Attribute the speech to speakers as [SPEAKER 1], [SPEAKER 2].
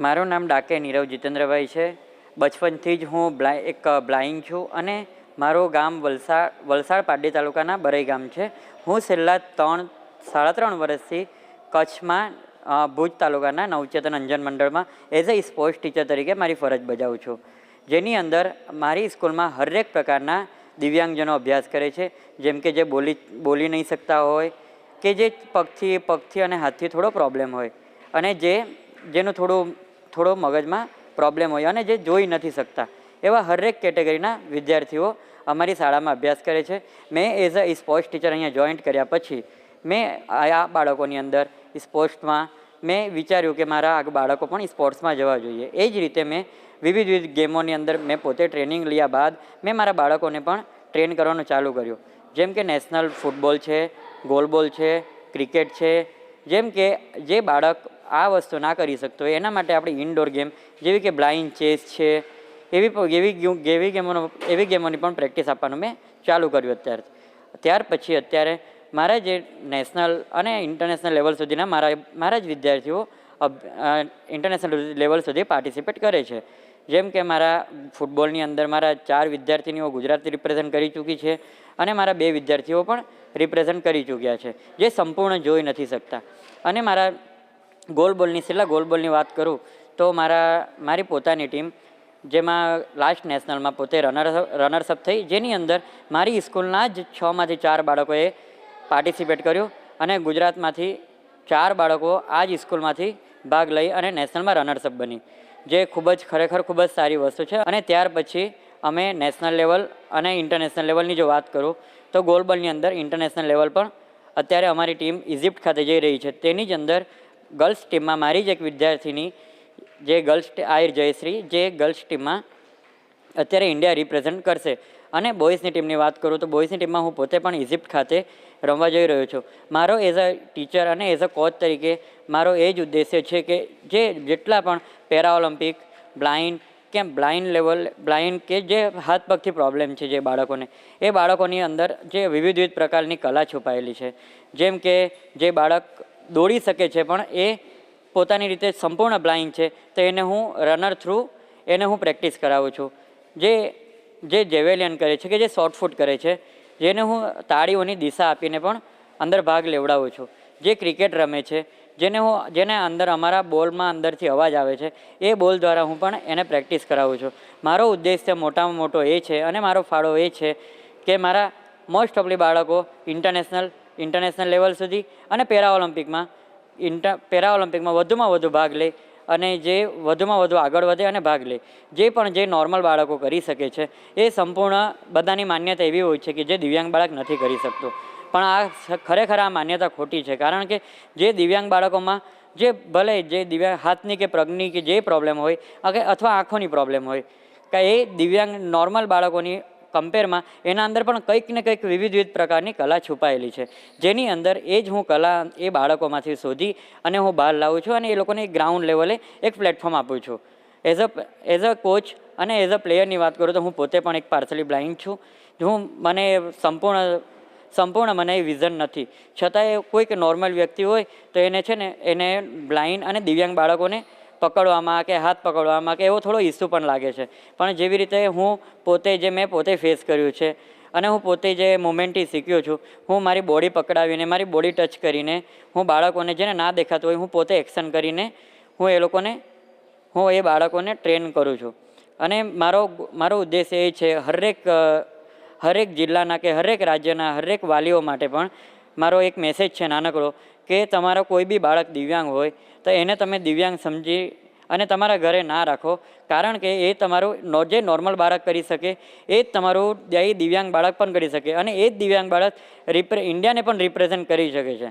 [SPEAKER 1] મારું નામ ડાકે નીરવ જીતેન્દ્રભાઈ છે. બચપનથી જ હું એક બ્લાઇન્ડ છું અને મારું ગામ વલસાડ વલસાડ પારડી તાલુકાના બરઈ ગામ છે. હું છેલ્લા ત્રણ, સાડા ત્રણ વર્ષથી કચ્છમાં ભુજ તાલુકાના નવચેતન અંજન મંડળમાં એઝ અ સ્પોર્ટ્સ ટીચર તરીકે મારી ફરજ બજાવું છું. જેની અંદર મારી સ્કૂલમાં હરેક પ્રકારના દિવ્યાંગજનો અભ્યાસ કરે છે. જેમ કે જે બોલી બોલી નહીં શકતા હોય, કે જે પગથી પગથી અને હાથથી થોડો પ્રોબ્લેમ હોય. અને જે, જેનું થોડું થોડો મગજમાં પ્રોબ્લેમ હોય અને જે જોઈ નથી શકતા. એવા હરેક કેટેગરીના વિદ્યાર્થીઓ અમારી શાળામાં અભ્યાસ કરે છે. મેં એઝ અ સ્પોર્ટ્સ ટીચર અહીંયા જોઈન્ટ કર્યા પછી મેં આ બાળકોની અંદર સ્પોર્ટ્સમાં મેં વિચાર્યું કે મારા આ બાળકો પણ સ્પોર્ટ્સમાં જવા જોઈએ. એ જ રીતે મેં વિવિધ વિવિધ ગેમોની અંદર મેં પોતે ટ્રેનિંગ લીયા બાદ મેં મારા બાળકોને પણ ટ્રેન કરવાનું ચાલુ કર્યું. જેમ કે નેશનલ ફૂટબોલ છે ગોલબોલ છે ક્રિકેટ છે, જેમ કે જે બાળક આ વસ્તુ ના કરી શકતો. હોય એના માટે આપણે ઇન્ડોર ગેમ જેવી કે બ્લાઇન્ડ ચેસ છે, એવી એવી એવી ગેમોનો, એવી ગેમોની પણ પ્રેક્ટિસ આપવાનું મેં ચાલુ કર્યું અત્યારે ત્યાર પછી અત્યારે મારા જે નેશનલ અને ઇન્ટરનેશનલ લેવલ સુધીના મારા મારા જ વિદ્યાર્થીઓ ઇન્ટરનેશનલ લેવલ સુધી પાર્ટિસિપેટ કરે છે. જેમ કે મારા ફૂટબોલની અંદર મારા ચાર વિદ્યાર્થીનીઓ ગુજરાત રિપ્રેઝન્ટ કરી ચૂકી છે અને મારા બે વિદ્યાર્થીઓ પણ રિપ્રેઝન્ટ કરી ચૂક્યા છે, જે સંપૂર્ણ જોઈ નથી શકતા. અને મારા ગોલ બોલની છેલ્લા ગોલ બોલની વાત કરું, તો મારા, મારી પોતાની ટીમ, જેમાં લાસ્ટ નેશનલમાં પોતે રનર રનર્સઅપ થઈ, જેની અંદર મારી સ્કૂલના જ છમાંથી ચાર બાળકોએ પાર્ટિસિપેટ કર્યું અને ગુજરાતમાંથી ચાર બાળકો આ જ સ્કૂલમાંથી ભાગ લઈ અને નેશનલમાં રનર્સઅપ બની, જે ખૂબ જ ખરેખર ખૂબ જ સારી વસ્તુ છે. અને ત્યાર પછી અમે નેશનલ લેવલ અને ઇન્ટરનેશનલ લેવલની જો વાત કરું, તો ગોલબોલની અંદર ઇન્ટરનેશનલ લેવલ પણ અત્યારે અમારી ટીમ ઇજિપ્ત ખાતે જઈ રહી છે. તેની જ અંદર ગર્લ્સ ટીમમાં મારી જ એક વિદ્યાર્થીની જે ગર્લ્સ આયર જયશ્રી, જે ગર્લ્સ ટીમમાં અત્યારે ઇન્ડિયા રિપ્રેઝન્ટ કરશે. અને બોયઝની ટીમની વાત કરું તો બોયઝની ટીમમાં હું પોતે પણ ઇજિપ્ત ખાતે રમવા જઈ રહ્યો છું. મારો એઝ અ ટીચર અને એઝ અ કોચ તરીકે મારો એ જ ઉદ્દેશ્ય છે કે જે જેટલા પણ પેરા ઓલિમ્પિક બ્લાઇન્ડ કે બ્લાઇન્ડ લેવલ, બ્લાઇન્ડ કે જે હાથ પગથી પ્રોબ્લેમ છે જે બાળકોને, એ બાળકોની અંદર જે વિવિધ વિવિધ પ્રકારની કલા છુપાયેલી છે. જેમ કે જે બાળક દોડી શકે છે, પણ એ પોતાની રીતે સંપૂર્ણ બ્લાઇન્ડ છે, તો એને હું રનર થ્રુ એને હું પ્રેક્ટિસ કરાવું છું. જે જે જેવેલિયન કરે છે કે જે શોર્ટ ફૂટ કરે છે, જેને હું તાળીઓની દિશા આપીને પણ અંદર ભાગ લેવડાવું છું. જે ક્રિકેટ રમે છે, જેને હું, જેને અંદર અમારા બોલમાં અંદરથી અવાજ આવે છે, એ બોલ દ્વારા હું પણ એને પ્રેક્ટિસ કરાવું છું. મારો ઉદ્દેશ્ય મોટામાં મોટો એ છે અને મારો ફાળો એ છે કે મારા મોસ્ટ ઓફલી બાળકો ઇન્ટરનેશનલ ઇન્ટરનેશનલ લેવલ સુધી અને પેરા ઓલિમ્પિકમાં ઇન્ટર પેરા ઓલિમ્પિકમાં વધુમાં વધુ ભાગ લે અને જે વધુમાં વધુ આગળ વધે અને ભાગ લે. જે પણ જે નોર્મલ બાળકો કરી શકે છે, એ સંપૂર્ણ બધાની માન્યતા એવી હોય છે કે જે દિવ્યાંગ બાળક નથી કરી શકતો. પણ આ ખરેખર આ માન્યતા ખોટી છે, કારણ કે જે દિવ્યાંગ બાળકોમાં જે ભલે જે દિવ્યાંગ હાથની કે પ્રજ્ઞની કે જે પ્રોબ્લેમ હોય અથવા આંખોની પ્રોબ્લેમ હોય, કે એ દિવ્યાંગ નોર્મલ બાળકોની કમ્પેરમાં એના અંદર પણ કંઈક ને કંઈક વિવિધ વિવિધ પ્રકારની કલા છુપાયેલી છે. જેની અંદર એ જ હું કલા એ બાળકોમાંથી શોધી અને હું બહાર લાવું છું અને એ લોકોને ગ્રાઉન્ડ લેવલે એક પ્લેટફોર્મ આપું છું. As a as a coach અને એઝ અ પ્લેયરની વાત કરું તો હું પોતે પણ એક પાર્સલી બ્લાઇન્ડ છું. હું મને સંપૂર્ણ સંપૂર્ણ મને એ વિઝન નથી. છતાંય કોઈક નોર્મલ વ્યક્તિ હોય તો એને છે ને, એને બ્લાઇન્ડ અને દિવ્યાંગ બાળકોને પકડવામાં કે હાથ પકડવામાં કે એવો થોડો ઇસ્યુ પણ લાગે છે. પણ જેવી રીતે હું પોતે જે મેં પોતે ફેસ કર્યું છે અને હું પોતે જે મોમેન્ટથી શીખ્યો છું, હું મારી બોડી પકડાવીને, મારી બોડી ટચ કરીને, હું બાળકોને જેને ના દેખાતું હોય હું પોતે એક્શન કરીને હું એ લોકોને, હું એ બાળકોને ટ્રેન કરું છું. અને મારો મારો ઉદ્દેશ્ય એ છે, હરેક હરેક જિલ્લાના કે હરેક રાજ્યના હરેક વાલીઓ માટે પણ મારો એક મેસેજ છે નાનકડો કે તમારો કોઈ બી બાળક દિવ્યાંગ હોય, તો એને તમે દિવ્યાંગ સમજી અને તમારા ઘરે ના રાખો. કારણ કે એ તમારું જે નોર્મલ બાળક કરી શકે, એ જ તમારું દિવ્યાંગ બાળક પણ કરી શકે અને એ જ દિવ્યાંગ બાળક રિપ્રે ઇન્ડિયાને પણ રિપ્રેઝેન્ટ કરી શકે છે.